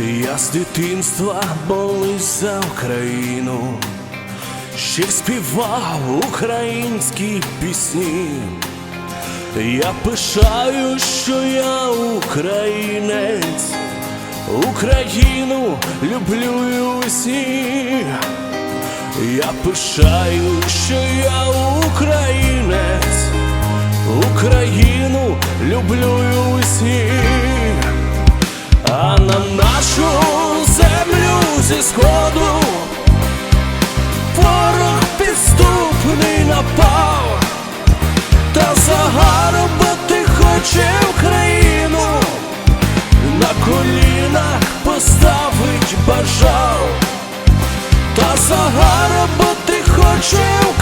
Я з дитинства молись за Україну, ще співав українські пісні. Я пишаю, що я українець, Україну люблю й у сні. Я пишаю, що я українець, Україну люблю на нашу землю зі сходу. Ворог підступний напав, та загарбати хоче Україну, на колінах поставить бажав, та загарбати хоче Україну,